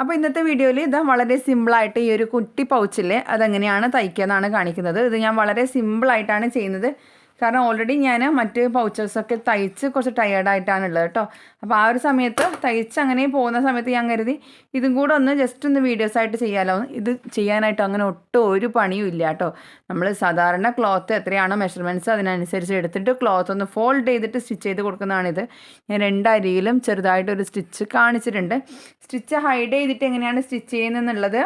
അപ്പോൾ ഇന്നത്തെ വീഡിയോയിൽ ഇത് വളരെ സിമ്പിളായിട്ട് ഈ ഒരു കുട്ടി പൗച്ചിൽ അതെങ്ങനെയാണ് തയ്ക്കുക എന്നാണ് കാണിക്കുന്നത്. ഇത് ഞാൻ വളരെ സിമ്പിളായിട്ടാണ് ചെയ്യുന്നത്. കാരണം ഓൾറെഡി ഞാൻ മറ്റ് പൗച്ചേഴ്സൊക്കെ തയ്ച്ച് കുറച്ച് ടയേർഡായിട്ടാണുള്ളത് കേട്ടോ. അപ്പോൾ ആ ഒരു സമയത്ത് തയ്ച്ച് അങ്ങനെ പോകുന്ന സമയത്ത് ഞാൻ കരുതി ഇതും കൂടെ ഒന്ന് ജസ്റ്റ് ഒന്ന് വീഡിയോസ് ആയിട്ട് ചെയ്യാമല്ലോ ഇത് ചെയ്യാനായിട്ട് അങ്ങനെ ഒട്ടും ഒരു പണിയും ഇല്ല കേട്ടോ. നമ്മൾ സാധാരണ ക്ലോത്ത് എത്രയാണോ മെഷർമെന്റ്സ് അതിനനുസരിച്ച് എടുത്തിട്ട് ക്ലോത്ത് ഒന്ന് ഫോൾഡ് ചെയ്തിട്ട് സ്റ്റിച്ച് ചെയ്ത് കൊടുക്കുന്നതാണിത്. ഞാൻ രണ്ടരിയിലും ചെറുതായിട്ടൊരു സ്റ്റിച്ച് കാണിച്ചിട്ടുണ്ട്. സ്റ്റിച്ച് ഹൈഡ് ചെയ്തിട്ട് എങ്ങനെയാണ് സ്റ്റിച്ച് ചെയ്യുന്നത് എന്നുള്ളത്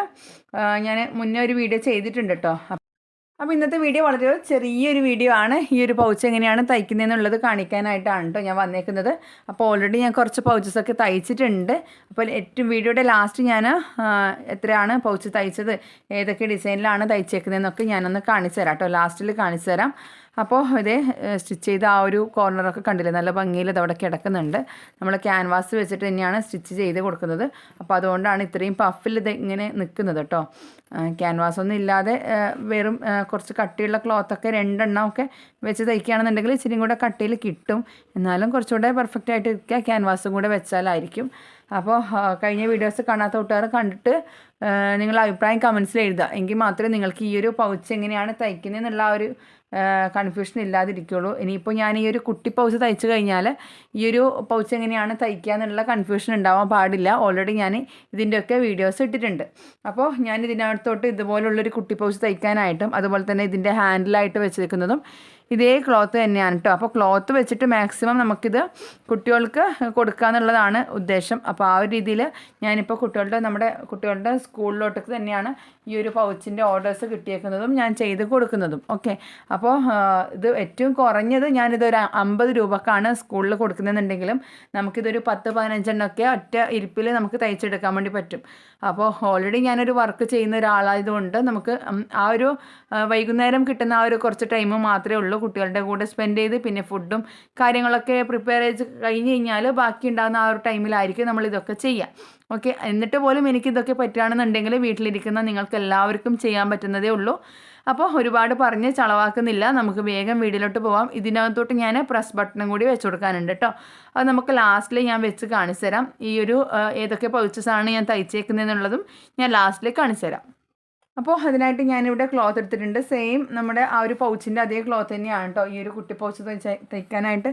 ഞാൻ മുന്നേ ഒരു വീഡിയോ ചെയ്തിട്ടുണ്ട് കേട്ടോ. അപ്പോൾ ഇന്നത്തെ വീഡിയോ വളരെ ചെറിയൊരു വീഡിയോ ആണ്. ഈ ഒരു പൗച്ച് എങ്ങനെയാണ് തയ്ക്കുന്നതെന്നുള്ളത് കാണിക്കാനായിട്ടാണ് കേട്ടോ ഞാൻ വന്നേക്കുന്നത്. അപ്പോൾ ഓൾറെഡി ഞാൻ കുറച്ച് പൗച്ചസൊക്കെ തയ്ച്ചിട്ടുണ്ട്. അപ്പോൾ ഏറ്റവും വീഡിയോയുടെ ലാസ്റ്റ് ഞാൻ എത്രയാണ് പൗച്ച് തയ്ച്ചത്? ഏതൊക്കെ ഡിസൈനിലാണ് തയ്ച്ചേക്കുന്നതെന്നൊക്കെ ഞാനൊന്ന് കാണിച്ചു തരാം കേട്ടോ ലാസ്റ്റിൽ കാണിച്ചു തരാം അപ്പോൾ ഇതേ സ്റ്റിച്ച് ചെയ്ത ആ ഒരു കോർണറൊക്കെ കണ്ടില്ലേ? നല്ല ഭംഗിയിൽ ഇതവിടെ കിടക്കുന്നുണ്ട്. നമ്മൾ ക്യാൻവാസ് വെച്ചിട്ട് തന്നെയാണ് സ്റ്റിച്ച് ചെയ്ത് കൊടുക്കുന്നത്. അപ്പോൾ അതുകൊണ്ടാണ് ഇത്രയും പഫിൽ ഇത് ഇങ്ങനെ നിൽക്കുന്നത് കേട്ടോ ക്യാൻവാസ് ഒന്നും ഇല്ലാതെ വെറും കുറച്ച് കട്ടിയുള്ള ക്ലോത്തൊക്കെ രണ്ടെണ്ണം ഒക്കെ വെച്ച് തയ്ക്കുകയാണെന്നുണ്ടെങ്കിൽ ഇച്ചിരി കൂടെ കട്ടിയിൽ കിട്ടും. എന്നാലും കുറച്ചുകൂടെ പെർഫെക്റ്റ് ആയിട്ട് ഇരിക്കുക. ക്യാൻവാസും കൂടെ വെച്ചാലായിരിക്കും. അപ്പോൾ കഴിഞ്ഞ വീഡിയോസ് കാണാത്ത കൂട്ടുകാർ കണ്ടിട്ട് നിങ്ങളുടെ അഭിപ്രായം കമൻസിൽ എഴുതുക. എങ്കിൽ മാത്രമേ നിങ്ങൾക്ക് ഈ ഒരു പൗച്ച് എങ്ങനെയാണ് തയ്ക്കുന്നതെന്നുള്ള ആ ഒരു കൺഫ്യൂഷൻ ഇല്ലാതിരിക്കുള്ളൂ. ഇനിയിപ്പോൾ ഞാൻ ഈ ഒരു കുട്ടി പൗച്ച് തയ്ച്ചു കഴിഞ്ഞാൽ ഈ ഒരു പൗച്ച് എങ്ങനെയാണ് തയ്ക്കുക എന്നുള്ള കൺഫ്യൂഷൻ ഉണ്ടാവാൻ പാടില്ല. ഓൾറെഡി ഞാൻ ഇതിന്റെയൊക്കെ വീഡിയോസ് ഇട്ടിട്ടുണ്ട്. അപ്പോൾ ഞാൻ ഇതിനകത്തോട്ട് ഇതുപോലുള്ളൊരു കുട്ടി പൗച്ച് തയ്ക്കാനായിട്ടും അതുപോലെ തന്നെ ഇതിന്റെ ഹാൻഡിലായിട്ട് വെച്ചിരിക്കുന്നതും ഇതേ ക്ലോത്ത് തന്നെയാണ് കേട്ടോ അപ്പോൾ ക്ലോത്ത് വെച്ചിട്ട് മാക്സിമം നമുക്കിത് കുട്ടികൾക്ക് കൊടുക്കുക എന്നുള്ളതാണ് ഉദ്ദേശം. അപ്പോൾ ആ ഒരു രീതിയിൽ ഞാനിപ്പോൾ കുട്ടികളുടെ നമ്മുടെ കുട്ടികളുടെ സ്കൂളിലോട്ടേക്ക് തന്നെയാണ് ഈ ഒരു പൗച്ചിന്റെ ഓർഡേഴ്സ് കിട്ടിയേക്കുന്നതും ഞാൻ ചെയ്ത് കൊടുക്കുന്നതും. ഓക്കെ അപ്പോൾ ഇത് ഏറ്റവും കുറഞ്ഞത് ഞാനിതൊരു അമ്പത് രൂപക്കാണ് സ്കൂളിൽ കൊടുക്കുന്നതെന്നുണ്ടെങ്കിലും നമുക്കിതൊരു പത്ത് പതിനഞ്ചെണ്ണമൊക്കെ ഒറ്റ ഇരിപ്പിൽ നമുക്ക് തയ്ച്ചെടുക്കാൻ വേണ്ടി പറ്റും. അപ്പോൾ ഓൾറെഡി ഞാനൊരു വർക്ക് ചെയ്യുന്ന ഒരാളായതുകൊണ്ട് നമുക്ക് ആ ഒരു വൈകുന്നേരം കിട്ടുന്ന ആ ഒരു കുറച്ച് ടൈം മാത്രമേ ഉള്ളൂ. കുട്ടികളുടെ കൂടെ സ്പെൻഡ് ചെയ്ത് പിന്നെ ഫുഡും കാര്യങ്ങളൊക്കെ പ്രിപ്പയർ ചെയ്ത് കഴിഞ്ഞ് കഴിഞ്ഞാൽ ബാക്കി ഉണ്ടാകുന്ന ആ ഒരു ടൈമിലായിരിക്കും നമ്മൾ ഇതൊക്കെ ചെയ്യാം. ഓക്കെ എന്നിട്ട് പോലും എനിക്ക് ഇതൊക്കെ പറ്റുകയാണെന്നുണ്ടെങ്കിൽ വീട്ടിലിരിക്കുന്ന നിങ്ങൾക്ക് എല്ലാവർക്കും ചെയ്യാൻ പറ്റുന്നതേ ഉള്ളൂ. അപ്പോൾ ഒരുപാട് പറഞ്ഞ് ചളവാക്കുന്നില്ല. നമുക്ക് വേഗം വീഡിയോയിലോട്ട് പോവാം. ഇതിനകത്തോട്ട് ഞാൻ പ്രസ് ബട്ടണും കൂടി വെച്ച് കൊടുക്കാനുണ്ട് കേട്ടോ അത് നമുക്ക് ലാസ്റ്റിൽ ഞാൻ വെച്ച് കാണിച്ചു തരാം. ഈ ഒരു ഏതൊക്കെ പൗച്ചസാണ് ഞാൻ തയ്ച്ചേക്കുന്നതെന്നുള്ളതും ഞാൻ ലാസ്റ്റിൽ കാണിച്ചു തരാം. അപ്പോൾ അതിനായിട്ട് ഞാനിവിടെ ക്ലോത്ത് എടുത്തിട്ടുണ്ട്. സെയിം നമ്മുടെ ആ ഒരു പൗച്ചിന്റെ അതേ ക്ലോത്ത് തന്നെയാണ് കേട്ടോ ഈ ഒരു കുട്ടി പൗച്ച് തയ്ക്കാനായിട്ട്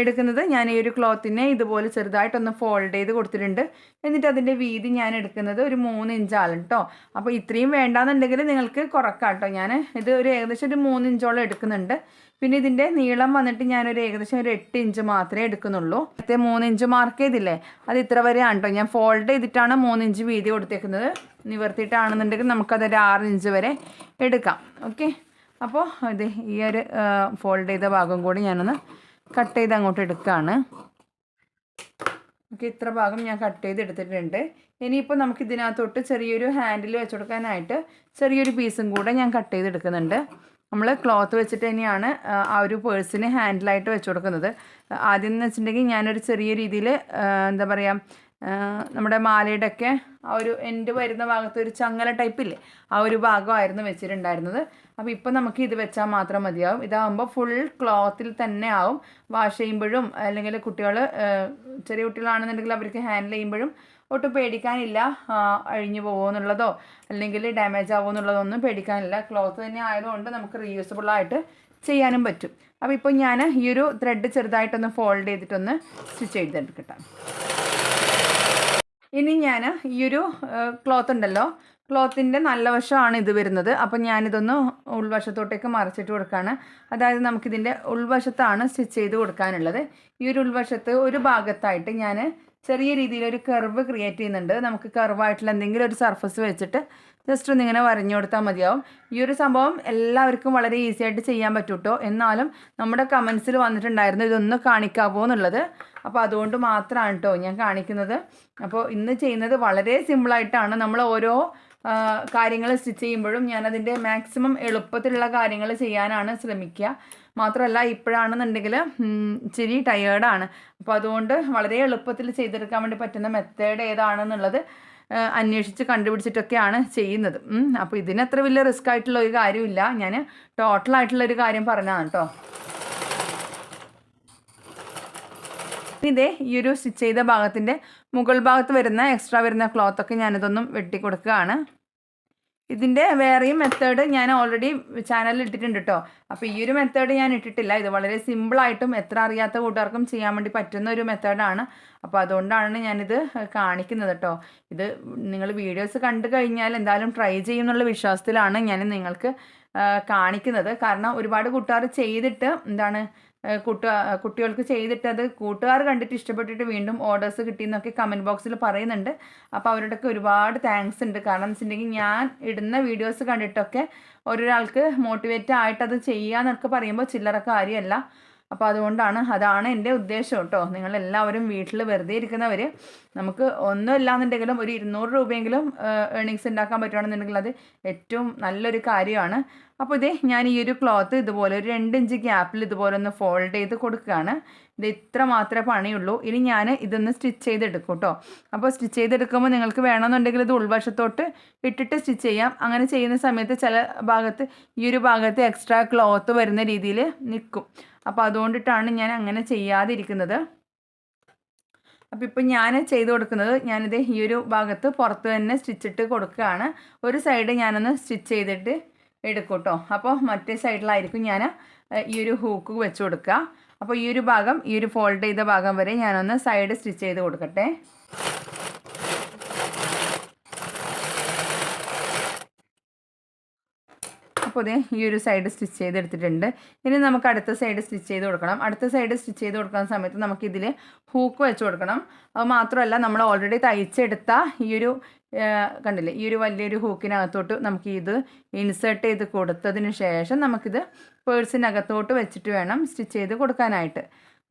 എടുക്കുന്നത്. ഞാൻ ഈ ഒരു ക്ലോത്തിനെ ഇതുപോലെ ചെറുതായിട്ടൊന്ന് ഫോൾഡ് ചെയ്ത് കൊടുത്തിട്ടുണ്ട്. എന്നിട്ട് അതിന്റെ വീതി ഞാൻ എടുക്കുന്നത് ഒരു മൂന്ന് ഇഞ്ചാണ് കേട്ടോ അപ്പോൾ ഇത്രയും വേണ്ടാന്നുണ്ടെങ്കിൽ നിങ്ങൾക്ക് കുറക്കാം കേട്ടോ ഞാൻ ഇത് ഒരു ഏകദേശം ഒരു മൂന്ന് ഇഞ്ചോളം എടുക്കുന്നുണ്ട്. പിന്നെ ഇതിന്റെ നീളം വന്നിട്ട് ഞാനൊരു ഏകദേശം ഒരു എട്ട് ഇഞ്ച് മാത്രമേ എടുക്കുന്നുള്ളൂ. നേരത്തെ മൂന്ന് ഇഞ്ച് മാർക്ക് ചെയ്തില്ലേ? അത് ഇത്ര വരെയാണ് കേട്ടോ ഞാൻ ഫോൾഡ് ചെയ്തിട്ടാണ് മൂന്ന് ഇഞ്ച് വീതി കൊടുത്തേക്കുന്നത്. നിവർത്തിയിട്ടാണെന്നുണ്ടെങ്കിൽ നമുക്കതൊരു ആറ് ഇഞ്ച് വരെ എടുക്കാം. ഓക്കെ? അപ്പോൾ ഇത് ഈ ഒരു ഫോൾഡ് ചെയ്ത ഭാഗം കൂടി ഞാനൊന്ന് കട്ട് ചെയ്ത് അങ്ങോട്ട് എടുക്കുകയാണ് ഓക്കെ ഇത്ര ഭാഗം ഞാൻ കട്ട് ചെയ്ത് എടുത്തിട്ടുണ്ട്. ഇനിയിപ്പോൾ നമുക്ക് ഇതിനകത്തോട്ട് ചെറിയൊരു ഹാൻഡിൽ വെച്ച് കൊടുക്കാനായിട്ട് ചെറിയൊരു പീസും കൂടെ ഞാൻ കട്ട് ചെയ്ത് എടുക്കുന്നുണ്ട്. നമ്മൾ ക്ലോത്ത് വെച്ചിട്ട് തന്നെയാണ് ആ ഒരു പേഴ്സിന് ഹാൻഡിലായിട്ട് വെച്ച് കൊടുക്കുന്നത്. ആദ്യം എന്ന് വെച്ചിട്ടുണ്ടെങ്കിൽ ഞാനൊരു ചെറിയ രീതിയിൽ എന്താ പറയുക നമ്മുടെ മാലയുടെയൊക്കെ ആ ഒരു എൻഡ് വരുന്ന ഭാഗത്ത് ഒരു ചങ്ങല ടൈപ്പില്ലേ ആ ഒരു ഭാഗമായിരുന്നു വെച്ചിട്ടുണ്ടായിരുന്നത്. അപ്പോൾ ഇപ്പം നമുക്ക് ഇത് വെച്ചാൽ മാത്രം മതിയാവും. ഇതാകുമ്പോൾ ഫുൾ ക്ലോത്തിൽ തന്നെ ആവും. വാഷ് ചെയ്യുമ്പോഴും അല്ലെങ്കിൽ കുട്ടികൾ ചെറിയ കുട്ടികളാണെന്നുണ്ടെങ്കിൽ അവർക്ക് ഹാൻഡിൽ ചെയ്യുമ്പോഴും ഒട്ടും പേടിക്കാനില്ല. അഴിഞ്ഞു പോകുമെന്നുള്ളതോ അല്ലെങ്കിൽ ഡാമേജ് ആവുമെന്നുള്ളതോ ഒന്നും പേടിക്കാനില്ല. ക്ലോത്ത് തന്നെ ആയതുകൊണ്ട് നമുക്ക് റീയൂസബിൾ ആയിട്ട് ചെയ്യാനും പറ്റും. അപ്പോൾ ഇപ്പോൾ ഞാൻ ഈ ഒരു ത്രെഡ് ചെറുതായിട്ടൊന്ന് ഫോൾഡ് ചെയ്തിട്ടൊന്ന് സ്റ്റിച്ച് ചെയ്തെടുക്കട്ടെ. ഇനി ഞാൻ ഈ ഒരു ക്ലോത്ത് ഉണ്ടല്ലോ. ക്ലോത്തിന്റെ നല്ല വശമാണ് ഇത് വരുന്നത്. അപ്പം ഞാനിതൊന്ന് ഉൾവശത്തോട്ടേക്ക് മറച്ചിട്ട് കൊടുക്കുകയാണ് അതായത് നമുക്കിതിന്റെ ഉൾവശത്താണ് സ്റ്റിച്ച് ചെയ്ത് കൊടുക്കാനുള്ളത്. ഈ ഒരു ഉൾവശത്ത് ഒരു ഭാഗത്തായിട്ട് ഞാൻ ചെറിയ രീതിയിൽ ഒരു കർവ് ക്രിയേറ്റ് ചെയ്യുന്നുണ്ട്. നമുക്ക് കർവായിട്ടുള്ള എന്തെങ്കിലും ഒരു സർഫസ് വെച്ചിട്ട് ജസ്റ്റ് ഒന്ന് ഇങ്ങനെ വരഞ്ഞു കൊടുത്താൽ മതിയാവും. ഈ ഒരു സംഭവം എല്ലാവർക്കും വളരെ ഈസി ആയിട്ട് ചെയ്യാൻ പറ്റൂട്ടോ. എന്നാലും നമ്മുടെ കമൻസിൽ വന്നിട്ടുണ്ടായിരുന്നു ഇതൊന്ന് കാണിക്കാവോ എന്നുള്ളത് അപ്പോൾ അതുകൊണ്ട് മാത്രമാണ് കേട്ടോ ഞാൻ കാണിക്കുന്നത്. അപ്പോൾ ഇന്ന് ചെയ്യുന്നത് വളരെ സിമ്പിളായിട്ടാണ് നമ്മൾ ഓരോ കാര്യങ്ങൾ സ്റ്റിച്ച് ചെയ്യുമ്പോഴും ഞാനതിന്റെ മാക്സിമം എളുപ്പത്തിലുള്ള കാര്യങ്ങൾ ചെയ്യാനാണ് ശ്രമിക്കുക മാത്രമല്ല ഇപ്പോഴാണെന്നുണ്ടെങ്കിൽ ഇച്ചിരി ടയേർഡാണ് അപ്പോൾ അതുകൊണ്ട് വളരെ എളുപ്പത്തിൽ ചെയ്തെടുക്കാൻ വേണ്ടി പറ്റുന്ന മെത്തേഡ് ഏതാണെന്നുള്ളത് അന്വേഷിച്ച് കണ്ടുപിടിച്ചിട്ടൊക്കെയാണ് ചെയ്യുന്നത്. അപ്പോൾ ഇതിനത്ര വലിയ റിസ്ക് ആയിട്ടുള്ള ഒരു കാര്യമില്ല. ഞാൻ ടോട്ടലായിട്ടുള്ള ഒരു കാര്യം പറഞ്ഞതാണ് കേട്ടോ ഇതേ ഈ ഒരു സ്റ്റിച്ച് ചെയ്ത ഭാഗത്തിന്റെ മുകൾ ഭാഗത്ത് വരുന്ന എക്സ്ട്രാ വരുന്ന ക്ലോത്തൊക്കെ ഞാനിതൊന്നും വെട്ടി കൊടുക്കുകയാണ് ഇതിന്റെ വേറെയും മെത്തേഡ് ഞാൻ ഓൾറെഡി ചാനലിൽ ഇട്ടിട്ടുണ്ട് കേട്ടോ അപ്പോൾ ഈ ഒരു മെത്തേഡ് ഞാൻ ഇട്ടിട്ടില്ല. ഇത് വളരെ സിമ്പിളായിട്ടും എത്ര അറിയാത്ത കൂട്ടുകാർക്കും ചെയ്യാൻ വേണ്ടി പറ്റുന്ന ഒരു മെത്തേഡാണ് അപ്പോൾ അതുകൊണ്ടാണ് ഞാനിത് കാണിക്കുന്നത് കേട്ടോ ഇത് നിങ്ങൾ വീഡിയോസ് കണ്ടു കഴിഞ്ഞാൽ എന്തായാലും ട്രൈ ചെയ്യുന്നുള്ള വിശ്വാസത്തിലാണ് ഞാൻ നിങ്ങൾക്ക് കാണിക്കുന്നത്. കാരണം ഒരുപാട് കൂട്ടുകാർ ചെയ്തിട്ട് എന്താണ് കുട്ട കുട്ടികൾക്ക് ചെയ്തിട്ട് അത് കൂട്ടുകാർ കണ്ടിട്ട് ഇഷ്ടപ്പെട്ടിട്ട് വീണ്ടും ഓർഡേഴ്സ് കിട്ടിയെന്നൊക്കെ കമന്റ് ബോക്സിൽ പറയുന്നുണ്ട്. അപ്പോൾ അവരോടൊക്കെ ഒരുപാട് താങ്ക്സ് ഉണ്ട്. കാരണം വെച്ചിട്ടുണ്ടെങ്കിൽ ഞാൻ ഇടുന്ന വീഡിയോസ് കണ്ടിട്ടൊക്കെ ഒരാൾക്ക് മോട്ടിവേറ്റ് ആയിട്ട് അത് ചെയ്യുക എന്നൊക്കെ പറയുമ്പോൾ ചില്ലറ കാര്യമല്ല. അപ്പോൾ അതുകൊണ്ടാണ് അതാണ് എന്റെ ഉദ്ദേശം കേട്ടോ. നിങ്ങളെല്ലാവരും വീട്ടിൽ വെറുതെ ഇരിക്കുന്നവർ നമുക്ക് ഒന്നും ഇല്ലാന്നുണ്ടെങ്കിലും ഒരു ഇരുന്നൂറ് രൂപയെങ്കിലും ഏണിങ്സ് ഉണ്ടാക്കാൻ പറ്റുകയാണെന്നുണ്ടെങ്കിൽ അത് ഏറ്റവും നല്ലൊരു കാര്യമാണ്. അപ്പോൾ ഇതേ ഞാൻ ഈ ഒരു ക്ലോത്ത് ഇതുപോലെ ഒരു രണ്ട് ഇഞ്ച് ഗ്യാപ്പിൽ ഇതുപോലെ ഒന്ന് ഫോൾഡ് ചെയ്ത് കൊടുക്കുകയാണ്. ഇത് ഇത്ര മാത്രമേ പണിയുള്ളൂ. ഇനി ഞാൻ ഇതൊന്ന് സ്റ്റിച്ച് ചെയ്തെടുക്കും കേട്ടോ. അപ്പോൾ സ്റ്റിച്ച് ചെയ്തെടുക്കുമ്പോൾ നിങ്ങൾക്ക് വേണമെന്നുണ്ടെങ്കിൽ ഇത് ഉൾവശത്തോട്ട് ഇട്ടിട്ട് സ്റ്റിച്ച് ചെയ്യാം. അങ്ങനെ ചെയ്യുന്ന സമയത്ത് ചില ഭാഗത്ത് ഈ ഒരു ഭാഗത്ത് എക്സ്ട്രാ ക്ലോത്ത് വരുന്ന രീതിയിൽ നിൽക്കും. അപ്പോൾ അതുകൊണ്ടിട്ടാണ് ഞാൻ അങ്ങനെ ചെയ്യാതിരിക്കുന്നത്. അപ്പോൾ ഇപ്പം ഞാൻ ചെയ്ത് കൊടുക്കുന്നത് ഞാനിത് ഈ ഒരു ഭാഗത്ത് പുറത്ത് തന്നെ സ്റ്റിച്ചിട്ട് കൊടുക്കുകയാണ്. ഒരു സൈഡ് ഞാനൊന്ന് സ്റ്റിച്ച് ചെയ്തിട്ട് എടുക്കും കേട്ടോ. അപ്പോൾ മറ്റേ സൈഡിലായിരിക്കും ഞാൻ ഈ ഒരു ഹൂക്ക് വെച്ച് കൊടുക്കുക. അപ്പോൾ ഈ ഒരു ഭാഗം ഈ ഒരു ഫോൾഡ് ചെയ്ത ഭാഗം വരെ ഞാനൊന്ന് സൈഡ് സ്റ്റിച്ച് ചെയ്ത് കൊടുക്കട്ടെ. ഇതേ ഈ ഒരു സൈഡ് സ്റ്റിച്ച് ചെയ്തെടുത്തിട്ടുണ്ട്. ഇനി നമുക്ക് അടുത്ത സൈഡ് സ്റ്റിച്ച് ചെയ്ത് കൊടുക്കണം. അടുത്ത സൈഡ് സ്റ്റിച്ച് ചെയ്ത് കൊടുക്കുന്ന സമയത്ത് നമുക്ക് ഇതിൽ ഹൂക്ക് വെച്ച് കൊടുക്കണം. അത് മാത്രമല്ല നമ്മൾ ഓൾറെഡി തയ്ച്ചെടുത്ത ഈ ഒരു കണ്ടില്ലേ ഈ ഒരു വലിയൊരു ഹൂക്കിനകത്തോട്ട് നമുക്ക് ഇത് ഇൻസേർട്ട് ചെയ്ത് കൊടുത്തതിന് ശേഷം നമുക്കിത് പേഴ്സിനകത്തോട്ട് വെച്ചിട്ട് വേണം സ്റ്റിച്ച് ചെയ്ത് കൊടുക്കാനായിട്ട്.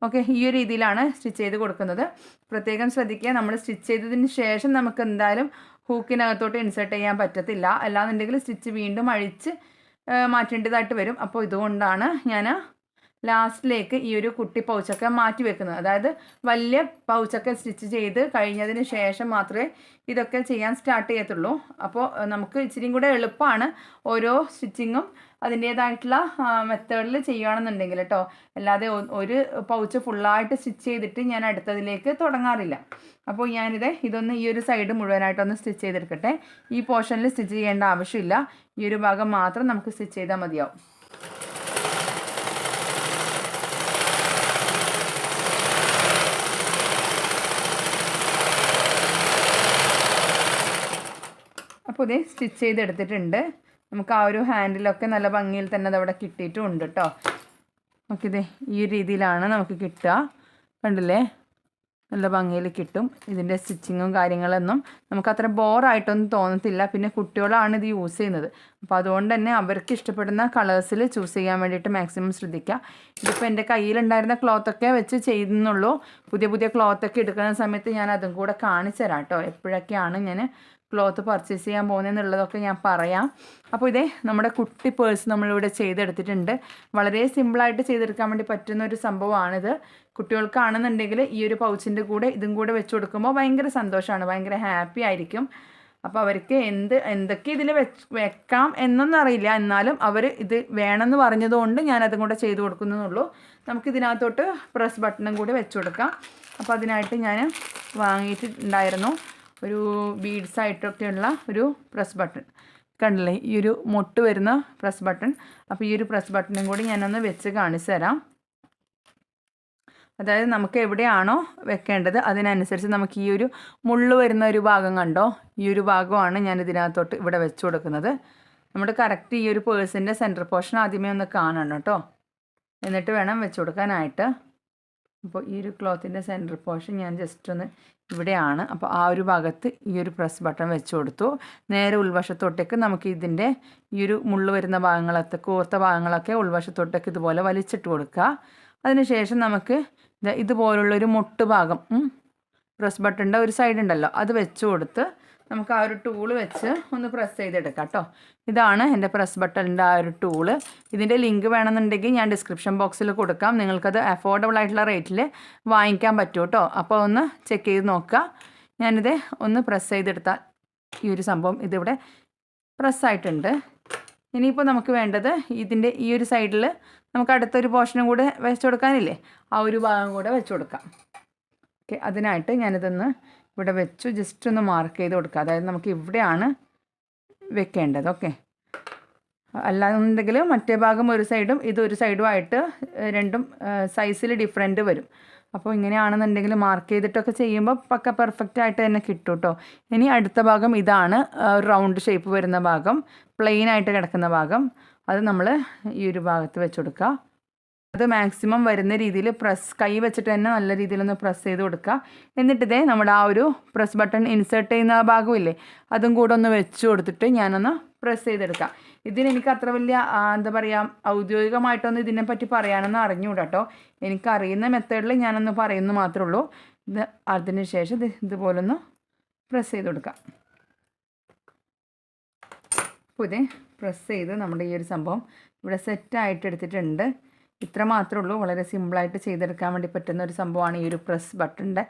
ഓക്കെ ഈ ഒരു രീതിയിലാണ് സ്റ്റിച്ച് ചെയ്ത് കൊടുക്കുന്നത്. പ്രത്യേകം ശ്രദ്ധിക്കുക നമ്മൾ സ്റ്റിച്ച് ചെയ്തതിന് ശേഷം നമുക്ക് എന്തായാലും ഹൂക്കിനകത്തോട്ട് ഇൻസേർട്ട് ചെയ്യാൻ പറ്റത്തില്ല. അല്ലാന്നുണ്ടെങ്കിൽ സ്റ്റിച്ച് വീണ്ടും അഴിച്ച് മാറ്റേണ്ടതായിട്ട് വരും. അപ്പോൾ ഇതുകൊണ്ടാണ് ഞാൻ ലാസ്റ്റിലേക്ക് ഈ ഒരു കുട്ടി പൗച്ചൊക്കെ മാറ്റി വെക്കുന്നത്. അതായത് വലിയ പൗച്ചൊക്കെ സ്റ്റിച്ച് ചെയ്ത് കഴിഞ്ഞതിന് ശേഷം മാത്രമേ ഇതൊക്കെ ചെയ്യാൻ സ്റ്റാർട്ട് ചെയ്യത്തുള്ളൂ. അപ്പോൾ നമുക്ക് ഇച്ചിരിയും കൂടെ എളുപ്പമാണ് ഓരോ സ്റ്റിച്ചിങ്ങും അതിന്റേതായിട്ടുള്ള മെത്തേഡിൽ ചെയ്യുകയാണെന്നുണ്ടെങ്കിൽ കേട്ടോ അല്ലാതെ ഒരു പൗച്ച് ഫുള്ളായിട്ട് സ്റ്റിച്ച് ചെയ്തിട്ട് ഞാൻ അടുത്തതിലേക്ക് തുടങ്ങാറില്ല. അപ്പോൾ ഞാനിത് ഇതൊന്ന് ഈ ഒരു സൈഡ് മുഴുവനായിട്ടൊന്ന് സ്റ്റിച്ച് ചെയ്തെടുക്കട്ടെ. ഈ പോർഷനിൽ സ്റ്റിച്ച് ചെയ്യേണ്ട ആവശ്യമില്ല. ഈ ഒരു ഭാഗം മാത്രം നമുക്ക് സ്റ്റിച്ച് ചെയ്താൽ മതിയാവും. അപ്പോൾ സ്റ്റിച്ച് സ്റ്റിച്ച് ചെയ്തെടുത്തിട്ടുണ്ട്. നമുക്ക് ആ ഒരു ഹാൻഡിലൊക്കെ നല്ല ഭംഗിയിൽ തന്നെ അതവിടെ കിട്ടിയിട്ടും ഉണ്ട് കേട്ടോ നമുക്കിത് ഈ രീതിയിലാണ് നമുക്ക് കിട്ടുക. കണ്ടില്ലേ? നല്ല ഭംഗിയിൽ കിട്ടും. ഇതിന്റെ സ്റ്റിച്ചിങ്ങും കാര്യങ്ങളൊന്നും നമുക്ക് അത്ര ബോറായിട്ടൊന്നും തോന്നത്തില്ല. പിന്നെ കുട്ടികളാണ് ഇത് യൂസ് ചെയ്യുന്നത്. അപ്പോൾ അതുകൊണ്ട് തന്നെ അവർക്ക് ഇഷ്ടപ്പെടുന്ന കളേഴ്സിൽ ചൂസ് ചെയ്യാൻ വേണ്ടിയിട്ട് മാക്സിമം ശ്രദ്ധിക്കുക. ഇതിപ്പോൾ എന്റെ കയ്യിലുണ്ടായിരുന്ന ക്ലോത്തൊക്കെ വെച്ച് ചെയ്യുന്നുള്ളൂ. പുതിയ പുതിയ ക്ലോത്തൊക്കെ എടുക്കുന്ന സമയത്ത് ഞാൻ അതും കൂടെ കാണിച്ചു തരാം കേട്ടോ എപ്പോഴൊക്കെയാണ് ഞാൻ ക്ലോത്ത് പർച്ചേസ് ചെയ്യാൻ പോകുന്നതെന്നുള്ളതൊക്കെ ഞാൻ പറയാം. അപ്പോൾ ഇതേ നമ്മുടെ കുട്ടി പേഴ്സ് നമ്മളിവിടെ ചെയ്തെടുത്തിട്ടുണ്ട്. വളരെ സിമ്പിളായിട്ട് ചെയ്തെടുക്കാൻ വേണ്ടി പറ്റുന്ന ഒരു സംഭവമാണിത്. കുട്ടികൾക്കാണെന്നുണ്ടെങ്കിൽ ഈ ഒരു പൗച്ചിന്റെ കൂടെ ഇതും കൂടെ വെച്ച് കൊടുക്കുമ്പോൾ ഭയങ്കര സന്തോഷമാണ്. ഭയങ്കര ഹാപ്പി ആയിരിക്കും. അപ്പോൾ അവർക്ക് എന്ത് എന്തൊക്കെ ഇതിൽ വെക്കാം എന്നൊന്നും അറിയില്ല എന്നാലും അവർ ഇത് വേണമെന്ന് പറഞ്ഞതുകൊണ്ട് ഞാൻ അതും കൂടെ ചെയ്ത് കൊടുക്കുന്നുള്ളൂ. നമുക്ക് ഇതിനകത്തോട്ട് പ്രസ് ബട്ടണും കൂടി വെച്ച് കൊടുക്കാം. അപ്പോൾ അതിനായിട്ട് ഞാൻ വാങ്ങിയിട്ടുണ്ടായിരുന്നു. ഒരു ബീഡ്സ് ആയിട്ടൊക്കെയുള്ള ഒരു പ്രസ് ബട്ടൺ കണ്ടില്ലേ? ഈ ഒരു മൊട്ട് വരുന്ന പ്രസ് ബട്ടൺ അപ്പോൾ ഈ ഒരു പ്രസ് ബട്ടണും കൂടി ഞാനൊന്ന് വെച്ച് കാണിച്ചു തരാം. അതായത് നമുക്ക് എവിടെയാണോ വെക്കേണ്ടത് അതിനനുസരിച്ച് നമുക്ക് ഈ ഒരു മുള്ളു വരുന്ന ഒരു ഭാഗം കണ്ടോ? ഈ ഒരു ഭാഗമാണ് ഞാൻ ഇതിനകത്തോട്ട് ഇവിടെ വെച്ച് കൊടുക്കുന്നത്. നമ്മുടെ കറക്റ്റ് ഈ ഒരു പേഴ്സിന്റെ സെന്റർ പോർഷൻ ആദ്യമേ ഒന്ന് കാണണം കേട്ടോ. എന്നിട്ട് വേണം വെച്ച് കൊടുക്കാനായിട്ട്. അപ്പോൾ ഈ ഒരു ക്ലോത്തിന്റെ സെന്റർ പോർഷൻ ഞാൻ ജസ്റ്റ് ഒന്ന് ഇവിടെയാണ്. അപ്പോൾ ആ ഒരു ഭാഗത്ത് ഈ ഒരു പ്രസ് ബട്ടൺ വെച്ച് കൊടുത്തു. നേരെ ഉൾവശത്തോട്ടേക്ക് നമുക്ക് ഇതിന്റെ ഈ ഒരു മുള്ളു വരുന്ന ഭാഗങ്ങളൊക്കെ കൂർത്ത ഭാഗങ്ങളൊക്കെ ഉൾവശത്തോട്ടേക്ക് ഇതുപോലെ വലിച്ചിട്ട് കൊടുക്കുക. അതിനുശേഷം നമുക്ക് ഇതുപോലുള്ളൊരു മുട്ട് ഭാഗം പ്രസ് ബട്ടണിന്റെ ഒരു സൈഡ് ഉണ്ടല്ലോ അത് വെച്ച് കൊടുത്ത് നമുക്ക് ആ ഒരു ടൂൾ വെച്ച് ഒന്ന് പ്രസ് ചെയ്തെടുക്കാം കേട്ടോ ഇതാണ് എന്റെ പ്രസ് ബട്ടണിന്റെ ആ ഒരു ടൂൾ ഇതിന്റെ ലിങ്ക് വേണമെന്നുണ്ടെങ്കിൽ ഞാൻ ഡിസ്ക്രിപ്ഷൻ ബോക്സിൽ കൊടുക്കാം. നിങ്ങൾക്കത് അഫോർഡബിൾ ആയിട്ടുള്ള റേറ്റിൽ വാങ്ങിക്കാൻ പറ്റും കേട്ടോ അപ്പോൾ ഒന്ന് ചെക്ക് ചെയ്ത് നോക്കുക. ഞാനിത് ഒന്ന് പ്രസ് ചെയ്തെടുത്താൽ ഈ ഒരു സംഭവം ഇതിവിടെ പ്രസ്സായിട്ടുണ്ട് ഇനിയിപ്പോൾ നമുക്ക് വേണ്ടത് ഇതിന്റെ ഈ ഒരു സൈഡിൽ നമുക്ക് അടുത്തൊരു പോർഷനും കൂടെ വെച്ച് കൊടുക്കാനില്ലേ? ആ ഒരു ഭാഗം കൂടെ വെച്ച് കൊടുക്കാം. ഓക്കെ അതിനായിട്ട് ഞാനിതൊന്ന് ഇവിടെ വെച്ചു. ജസ്റ്റ് ഒന്ന് മാർക്ക് ചെയ്ത് കൊടുക്കുക അതായത് നമുക്ക് ഇവിടെയാണ് വെക്കേണ്ടത്. ഓക്കെ. അല്ലാന്നുണ്ടെങ്കിൽ മറ്റേ ഭാഗം ഒരു സൈഡും ഇത് ഒരു സൈഡുമായിട്ട് രണ്ടും സൈസിൽ ഡിഫറെന്റ് വരും. അപ്പോൾ ഇങ്ങനെയാണെന്നുണ്ടെങ്കിൽ മാർക്ക് ചെയ്തിട്ടൊക്കെ ചെയ്യുമ്പോൾ പക്ക പെർഫെക്റ്റ് ആയിട്ട് തന്നെ കിട്ടും കേട്ടോ ഇനി അടുത്ത ഭാഗം ഇതാണ് റൗണ്ട് ഷേപ്പ് വരുന്ന ഭാഗം പ്ലെയിൻ ആയിട്ട് കിടക്കുന്ന ഭാഗം. അത് നമ്മൾ ഈ ഒരു ഭാഗത്ത് വെച്ച് കൊടുക്കുക അത് മാക്സിമം വരുന്ന രീതിയിൽ പ്രസ് കൈ വെച്ചിട്ട് തന്നെ നല്ല രീതിയിലൊന്ന് പ്രസ് ചെയ്ത് കൊടുക്കുക. എന്നിട്ട് ഇതേ നമ്മുടെ ആ ഒരു പ്രസ് ബട്ടൺ ഇൻസേർട്ട് ചെയ്യുന്ന ആ ഭാഗമില്ലേ അതും കൂടെ ഒന്ന് വെച്ച് കൊടുത്തിട്ട് ഞാനൊന്ന് പ്രസ് ചെയ്തെടുക്കാം ഇതിന് എനിക്ക് അത്ര വലിയ എന്താ പറയുക ഔദ്യോഗികമായിട്ടൊന്നും ഇതിനെപ്പറ്റി പറയാനൊന്നും അറിഞ്ഞുകൂടാ കേട്ടോ എനിക്കറിയുന്ന മെത്തേഡിൽ ഞാനൊന്ന് പറയുന്നു മാത്രമേ ഉള്ളൂ. ഇത് അതിന് ശേഷം ഇത് ഇതുപോലൊന്ന് പ്രസ് ചെയ്ത് കൊടുക്കാം അപ്പോൾ ഇതേ പ്രസ് ചെയ്ത് നമ്മുടെ ഈ ഒരു സംഭവം ഇവിടെ സെറ്റായിട്ട് എടുത്തിട്ടുണ്ട്. ഇത്ര മാത്രമേ ഉള്ളൂ. വളരെ സിമ്പിളായിട്ട് ചെയ്തെടുക്കാൻ വേണ്ടി പറ്റുന്ന ഒരു സംഭവമാണ് ഈ ഒരു പ്രസ് ബട്ടണിന്റെ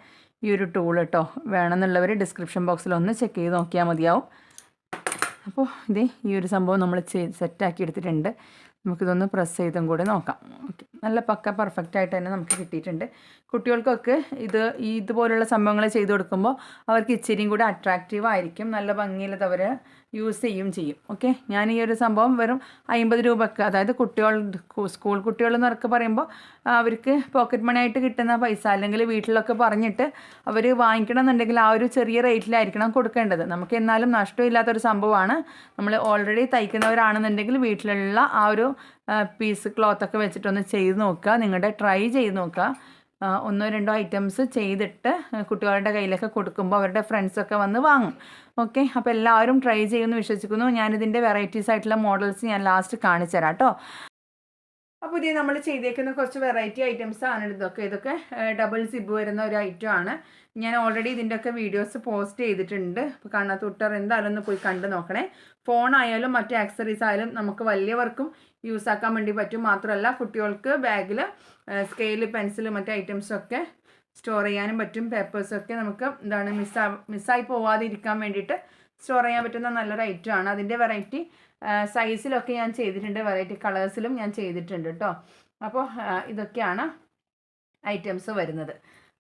ഈ ഒരു ടൂൾ കേട്ടോ വേണമെന്നുള്ളവർ ഡിസ്ക്രിപ്ഷൻ ബോക്സിൽ ഒന്ന് ചെക്ക് ചെയ്ത് നോക്കിയാൽ മതിയാവും. അപ്പോൾ ഇതേ ഈ ഒരു സംഭവം നമ്മൾ സെറ്റാക്കി എടുത്തിട്ടുണ്ട്. നമുക്കിതൊന്ന് പ്രസ് ചെയ്തും കൂടി നോക്കാം. ഓക്കെ നല്ല പക്ക പെർഫെക്റ്റ് ആയിട്ട് തന്നെ നമുക്ക് കിട്ടിയിട്ടുണ്ട്. കുട്ടികൾക്കൊക്കെ ഇത് ഇതുപോലുള്ള സംഭവങ്ങൾ ചെയ്തു കൊടുക്കുമ്പോൾ അവർക്ക് ഇച്ചിരിയും കൂടി അട്രാക്റ്റീവ് ആയിരിക്കും. നല്ല ഭംഗിയിൽ അവർ യൂസ് ചെയ്യും ചെയ്യും. ഓക്കെ ഞാൻ ഈ ഒരു സംഭവം വെറും അമ്പത് രൂപക്ക് അതായത് കുട്ടികൾ സ്കൂൾ കുട്ടികൾ എന്നൊക്കെ പറയുമ്പോൾ അവർക്ക് പോക്കറ്റ് മണി ആയിട്ട് കിട്ടുന്ന പൈസ അല്ലെങ്കിൽ വീട്ടിലൊക്കെ പറഞ്ഞിട്ട് അവർ വാങ്ങിക്കണം എന്നുണ്ടെങ്കിൽ ആ ഒരു ചെറിയ റേറ്റിലായിരിക്കണം കൊടുക്കേണ്ടത്. നമുക്ക് എന്നാലും നഷ്ടമില്ലാത്തൊരു സംഭവമാണ്. നമ്മൾ ഓൾറെഡി തയ്ക്കുന്നവരാണെന്നുണ്ടെങ്കിൽ വീട്ടിലുള്ള ആ ഒരു പീസ് ക്ലോത്തൊക്കെ വെച്ചിട്ടൊന്ന് ചെയ്ത് നോക്കുക. നിങ്ങളുടെ ട്രൈ ചെയ്ത് നോക്കുക. ഒന്നോ രണ്ടോ ഐറ്റംസ് ചെയ്തിട്ട് കുട്ടികളുടെ കയ്യിലൊക്കെ കൊടുക്കുമ്പോൾ അവരുടെ ഫ്രണ്ട്സൊക്കെ വന്ന് വാങ്ങും. ഓക്കെ അപ്പോൾ എല്ലാവരും ട്രൈ ചെയ്യുമെന്ന് വിശ്വസിക്കുന്നു. ഞാനിതിന്റെ വെറൈറ്റീസ് ആയിട്ടുള്ള മോഡൽസ് ഞാൻ ലാസ്റ്റ് കാണിച്ചു തരാം കേട്ടോ അപ്പോൾ ഇതേ നമ്മൾ ചെയ്തേക്കുന്ന കുറച്ച് വെറൈറ്റി ഐറ്റംസ് ആണ് ഇതൊക്കെ. ഇതൊക്കെ ഡബിൾ സിബ് വരുന്ന ഒരു ഐറ്റം ആണ്. ഞാൻ ഓൾറെഡി ഇതിന്റെയൊക്കെ വീഡിയോസ് പോസ്റ്റ് ചെയ്തിട്ടുണ്ട്. അപ്പോൾ കണ്ണാ തുട്ടർ എന്തായാലും ഒന്ന് പോയി കണ്ടു നോക്കണേ. ഫോൺ ആയാലും മറ്റ് ആക്സറീസ് ആയാലും നമുക്ക് വലിയവർക്കും യൂസ് ആക്കാൻ വേണ്ടി പറ്റും. മാത്രമല്ല കുട്ടികൾക്ക് ബാഗിൽ സ്കെയിൽ പെൻസിൽ മറ്റ് ഐറ്റംസൊക്കെ സ്റ്റോർ ചെയ്യാനും പറ്റും. പേപ്പേഴ്സൊക്കെ നമുക്ക് എന്താണ് മിസ്സാ മിസ്സായി പോവാതെ ഇരിക്കാൻ വേണ്ടിയിട്ട് സ്റ്റോർ ചെയ്യാൻ പറ്റുന്ന നല്ലൊരു ഐറ്റം ആണ്. അതിന്റെ വെറൈറ്റി സൈസിലൊക്കെ ഞാൻ ചെയ്തിട്ടുണ്ട്. വെറൈറ്റി കളേഴ്സിലും ഞാൻ ചെയ്തിട്ടുണ്ട് കേട്ടോ അപ്പോൾ ഇതൊക്കെയാണ് ഐറ്റംസ് വരുന്നത്.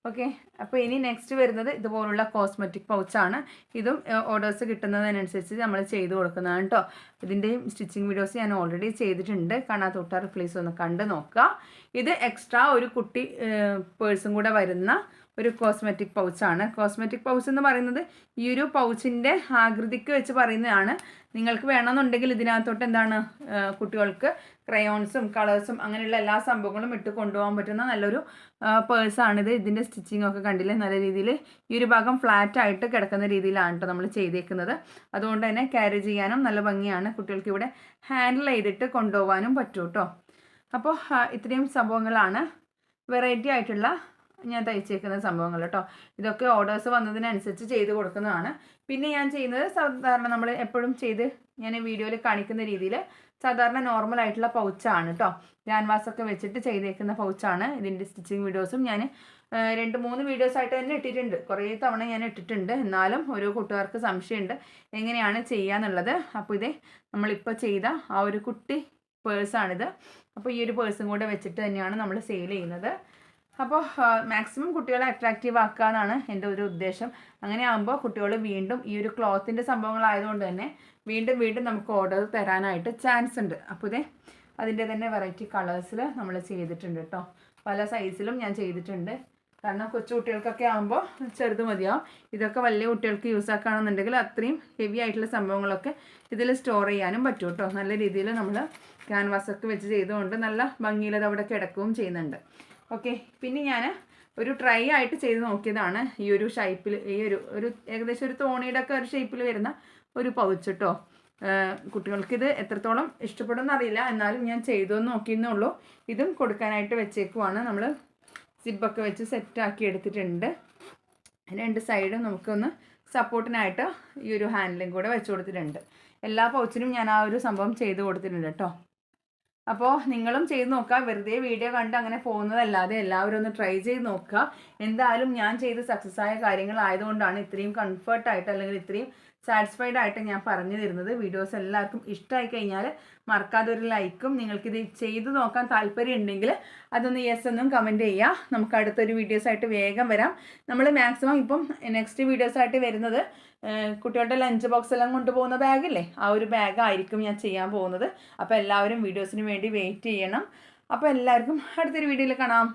ഓക്കെ അപ്പോൾ ഇനി നെക്സ്റ്റ് വരുന്നത് ഇതുപോലുള്ള കോസ്മെറ്റിക് പൗച്ചാണ് ഇതും ഓർഡേഴ്സ് കിട്ടുന്നതിനനുസരിച്ച് നമ്മൾ ചെയ്ത് കൊടുക്കുന്നതാണ് കേട്ടോ ഇതിന്റെയും സ്റ്റിച്ചിങ് വീഡിയോസ് ഞാൻ ഓൾറെഡി ചെയ്തിട്ടുണ്ട്. കാണാത്ത കൂട്ടുകാർ പ്ലീസ് ഒന്ന് കണ്ട് നോക്കുക. ഇത് എക്സ്ട്രാ ഒരു കുട്ടി പേഴ്സും കൂടെ വരുന്ന ഒരു കോസ്മെറ്റിക് പൗച്ചാണ് കോസ്മെറ്റിക് പൗച്ച് എന്ന് പറയുന്നത് ഈ ഒരു പൗച്ചിന്റെ ആകൃതിക്ക് വെച്ച് പറയുന്നതാണ്. നിങ്ങൾക്ക് വേണമെന്നുണ്ടെങ്കിൽ ഇതിനകത്തോട്ട് എന്താണ് കുട്ടികൾക്ക് ക്രയോൺസും കളേഴ്സും അങ്ങനെയുള്ള എല്ലാ സംഭവങ്ങളും ഇട്ട് കൊണ്ടുപോകാൻ പറ്റുന്ന നല്ലൊരു പേഴ്സാണിത് ഇതിന്റെ സ്റ്റിച്ചിങ് ഒക്കെ കണ്ടില്ലേ? നല്ല രീതിയിൽ ഈ ഒരു ഭാഗം ഫ്ലാറ്റ് ആയിട്ട് കിടക്കുന്ന രീതിയിലാണ് കേട്ടോ നമ്മൾ ചെയ്തേക്കുന്നത്. അതുകൊണ്ട് തന്നെ ക്യാരി ചെയ്യാനും നല്ല ഭംഗിയാണ്. കുട്ടികൾക്ക് ഇവിടെ ഹാൻഡിൽ ചെയ്തിട്ട് കൊണ്ടുപോകാനും പറ്റും കേട്ടോ അപ്പോൾ ഇത്രയും സംഭവങ്ങളാണ്. വെറൈറ്റി ആയിട്ടുള്ള ഞാൻ തയ്ച്ചേക്കുന്ന സംഭവങ്ങൾ കേട്ടോ. ഇതൊക്കെ ഓർഡേഴ്സ് വന്നതിനനുസരിച്ച് ചെയ്ത് കൊടുക്കുന്നതാണ്. പിന്നെ ഞാൻ ചെയ്യുന്നത് സാധാരണ നമ്മൾ എപ്പോഴും ചെയ്ത് ഞാൻ വീഡിയോയിൽ കാണിക്കുന്ന രീതിയിൽ സാധാരണ നോർമൽ ആയിട്ടുള്ള പൗച്ചാണ് കേട്ടോ. ക്യാൻവാസ് ഒക്കെ വെച്ചിട്ട് ചെയ്തേക്കുന്ന പൗച്ചാണ് ഇതിന്റെ സ്റ്റിച്ചിങ് വീഡിയോസും ഞാൻ രണ്ട് മൂന്ന് വീഡിയോസ് ആയിട്ട് തന്നെ ഇട്ടിട്ടുണ്ട്. കുറേ തവണ ഞാൻ ഇട്ടിട്ടുണ്ട്. എന്നാലും ഓരോ കൂട്ടുകാർക്ക് സംശയമുണ്ട്. എങ്ങനെയാണ് ചെയ്യാന്നുള്ളത്. അപ്പോൾ ഇതേ നമ്മളിപ്പോൾ ചെയ്ത ആ ഒരു കുട്ടി പേഴ്സാണിത് അപ്പോൾ ഈ ഒരു പേഴ്സും കൂടെ വെച്ചിട്ട് തന്നെയാണ് നമ്മൾ സെയിൽ ചെയ്യുന്നത്. അപ്പോൾ മാക്സിമം കുട്ടികളെ അട്രാക്റ്റീവ് ആക്കുക എന്നാണ് എന്റെ ഒരു ഉദ്ദേശം. അങ്ങനെ ആകുമ്പോൾ കുട്ടികൾ വീണ്ടും ഈ ഒരു ക്ലോത്തിന്റെ സംഭവങ്ങളായതുകൊണ്ട് തന്നെ വീണ്ടും വീണ്ടും നമുക്ക് ഓർഡർ തരാനായിട്ട് ചാൻസ് ഉണ്ട്. അപ്പോൾ ഇതേ അതിന്റെ തന്നെ വെറൈറ്റി കളേഴ്സിൽ നമ്മൾ ചെയ്തിട്ടുണ്ട് കേട്ടോ പല സൈസിലും ഞാൻ ചെയ്തിട്ടുണ്ട്. കാരണം കൊച്ചു കുട്ടികൾക്കൊക്കെ ആകുമ്പോൾ ചെറുത് മതിയാവും. ഇതൊക്കെ വലിയ കുട്ടികൾക്ക് യൂസ് ആക്കുകയാണെന്നുണ്ടെങ്കിൽ അത്രയും ഹെവി ആയിട്ടുള്ള സംഭവങ്ങളൊക്കെ ഇതിൽ സ്റ്റോർ ചെയ്യാനും പറ്റും കേട്ടോ നല്ല രീതിയിൽ നമ്മൾ ക്യാൻവാസൊക്കെ വെച്ച് ചെയ്തുകൊണ്ട് നല്ല ഭംഗിയിൽ അവിടെ കിടക്കുകയും ചെയ്യുന്നുണ്ട്. ഓക്കെ പിന്നെ ഞാൻ ഒരു ട്രൈ ആയിട്ട് ചെയ്ത് നോക്കിയതാണ് ഈ ഒരു ഷേപ്പിൽ ഈ ഒരു ഒരു ഏകദേശം ഒരു തോണിയുടെ ഒക്കെ ഒരു ഷേപ്പിൽ വരുന്ന ഒരു പൗച്ച് കേട്ടോ കുട്ടികൾക്ക് ഇത് എത്രത്തോളം ഇഷ്ടപ്പെടുമെന്ന് അറിയില്ല. എന്നാലും ഞാൻ ചെയ്തു നോക്കിയെന്നേ ഉള്ളൂ. ഇതും കൊടുക്കാനായിട്ട് വെച്ചേക്കുവാണ്. നമ്മൾ സിബൊക്കെ വെച്ച് സെറ്റാക്കി എടുത്തിട്ടുണ്ട്. രണ്ട് സൈഡും നമുക്കൊന്ന് സപ്പോർട്ടിനായിട്ട് ഈ ഒരു ഹാൻഡിലും കൂടെ വെച്ച് കൊടുത്തിട്ടുണ്ട്. എല്ലാ പൗച്ചിനും ഞാൻ ആ ഒരു സംഭവം ചെയ്ത് കൊടുത്തിട്ടുണ്ട് കേട്ടോ അപ്പോൾ നിങ്ങളും ചെയ്ത് നോക്കുക വെറുതെ വീഡിയോ കണ്ട് അങ്ങനെ പോകുന്നതല്ലാതെ എല്ലാവരും ഒന്ന് ട്രൈ ചെയ്ത് നോക്കുക എന്തായാലും ഞാൻ ചെയ്ത് സക്സസ് ആയ കാര്യങ്ങളായതുകൊണ്ടാണ് ഇത്രയും കംഫർട്ടായിട്ട് അല്ലെങ്കിൽ ഇത്രയും സാറ്റിസ്ഫൈഡ് ആയിട്ട് ഞാൻ പറഞ്ഞു തരുന്നത്. വീഡിയോസ് എല്ലാവർക്കും ഇഷ്ടമായി കഴിഞ്ഞാൽ മറക്കാതെ ഒരു ലൈക്കും നിങ്ങൾക്കിത് ചെയ്തു നോക്കാൻ താല്പര്യം ഉണ്ടെങ്കിൽ അതൊന്ന് യെസ് എന്നും കമന്റ് ചെയ്യുക. നമുക്ക് അടുത്തൊരു വീഡിയോസായിട്ട് വേഗം വരാം. നമ്മൾ മാക്സിമം ഇപ്പം നെക്സ്റ്റ് വീഡിയോസായിട്ട് വരുന്നത് കുട്ടികളുടെ ലഞ്ച് ബോക്സ് എല്ലാം കൊണ്ടുപോകുന്ന ബാഗില്ലേ? ആ ഒരു ബാഗായിരിക്കും ഞാൻ ചെയ്യാൻ പോകുന്നത്. അപ്പോൾ എല്ലാവരും വീഡിയോസിന് വേണ്ടി വെയിറ്റ് ചെയ്യണം. അപ്പോൾ എല്ലാവർക്കും അടുത്തൊരു വീഡിയോയിൽ കാണാം.